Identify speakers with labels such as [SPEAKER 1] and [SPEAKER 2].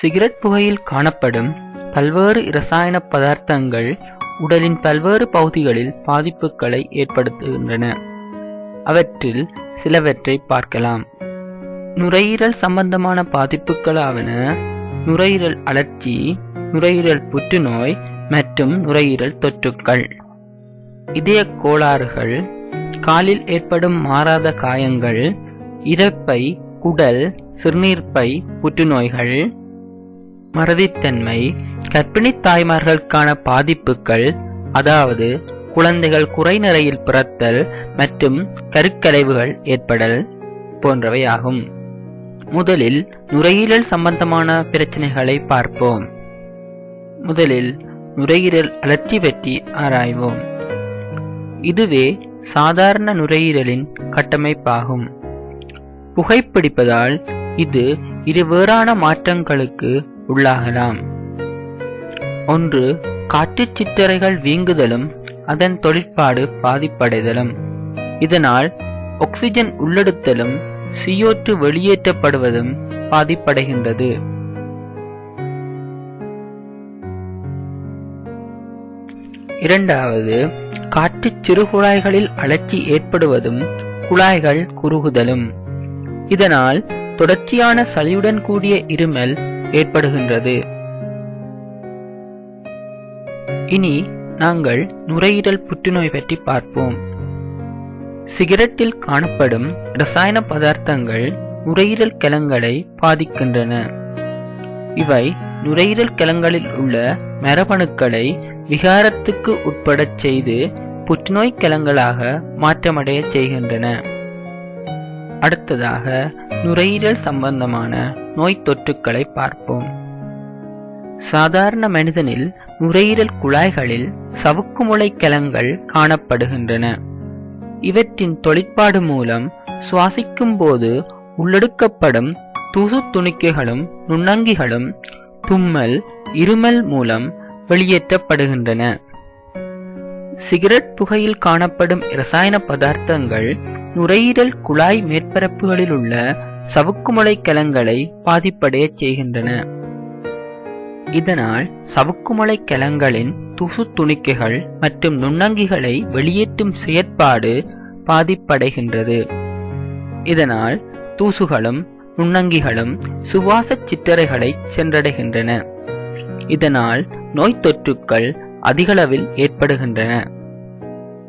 [SPEAKER 1] Cigarette புகையில் காணப்படும் பல்வேறு இரசாயன பதார்த்தங்கள் உடலின் பல்வேறு பகுதிகளில் பாதிப்புகளை ஏற்படுத்துகின்றன. அவற்றில் சிலவற்றை பார்க்கலாம். நுரையீரல் சம்பந்தமான பாதிப்புகளாவன நுரையீரல் அழற்சி நுரையீரல் புற்றுநோய் மற்றும் நுரையீரல் தொற்றுக்கள். இதய கோளாறுகள் காலில் ஏற்படும் மாறாத காயங்கள் இறப்பை குடல் சிறுநீர்ப்பை புற்றுநோய்கள் மறதித்தன்மை கர்ப்பிணி தாய்மார்களுக்கான பாதிப்புகள் அதாவது குழந்தைகள் குறைநிறையில் பிறத்தல் மற்றும் கருக்கலைவுகள் ஏற்படல் போன்றவை ஆகும் முதலில் நுரையீரல் சம்பந்தமான பிரச்சனைகளை பார்ப்போம். முதலில் நுரையீரல் அழற்சி பற்றி ஆராய்வோம். இதுவே சாதாரண நுரையீரலின் கட்டமைப்பாகும். புகைப்பிடிப்பதால் இது இருவேறான மாற்றங்களுக்கு உள்ளாகலாம். ஒன்று காட்டு சித்தரைகள் வீங்குதலும் அதன் தொழிற்பாடு பாதிப்படைதலும். இதனால் ஆக்சிஜன் உள்ளெடுத்தலும் CO2 வெளியேற்றப்படுவதும் பாதிப்படைகின்றது. இரண்டாவது காற்றுச் சிறுகுழாய்களில் அழற்சி ஏற்படுவதும் குழாய்கள் குறுகுதலும். இதனால் தொடர்ச்சியான சளியுடன் கூடிய இருமல் ஏற்படுகின்றது. இனி நாங்கள் நுரையீரல் புற்றுநோய் பற்றி பார்ப்போம். சிகரெட்டில் காணப்படும் ரசாயன பதார்த்தங்கள் நுரையீரல் கலங்களை பாதிக்கின்றன. இவை நுரையீரல் கலங்களில் உள்ள மரபணுக்களை விகாரத்துக்கு உட்படச் செய்து புற்றுநோய் கலங்களாக மாற்றமடைய செய்கின்றன. அடுத்ததாக நுரையீரல் சம்பந்தமான நோய் தொற்றுக்களை பார்ப்போம். சாதாரண மனிதனில் நுரையீரல் குழாய்களில் சவுக்குமுளை கிளங்கள் காணப்படுகின்றன. இவற்றின் தொழிற்பாடு மூலம் சுவாசிக்கும் போது உள்ளெடுக்கப்படும் தூசு துணிக்கைகளும் நுண்ணங்கிகளும் தும்மல் இருமல் மூலம் வெளியேற்றப்படுகின்றன. சிகரெட் புகையில் காணப்படும் இரசாயன பதார்த்தங்கள் நுரையீரல் குழாய் மேற்பரப்புகளில் உள்ள சவுக்குமலை கலங்களை பாதிப்படையச் செய்கின்றன. இதனால் சவுக்குமலை கலங்களின் துசு துணிக்கைகள் மற்றும் நுண்ணங்கிகளை வெளியேற்றும் செயற்பாடு பாதிப்படைகின்றது. இதனால் தூசுகளும் நுண்ணங்கிகளும் சுவாசச் சிற்றறைகளை சென்றடைகின்றன. இதனால் நோய் தொற்றுக்கள் அதிகளவில் ஏற்படுகின்றன.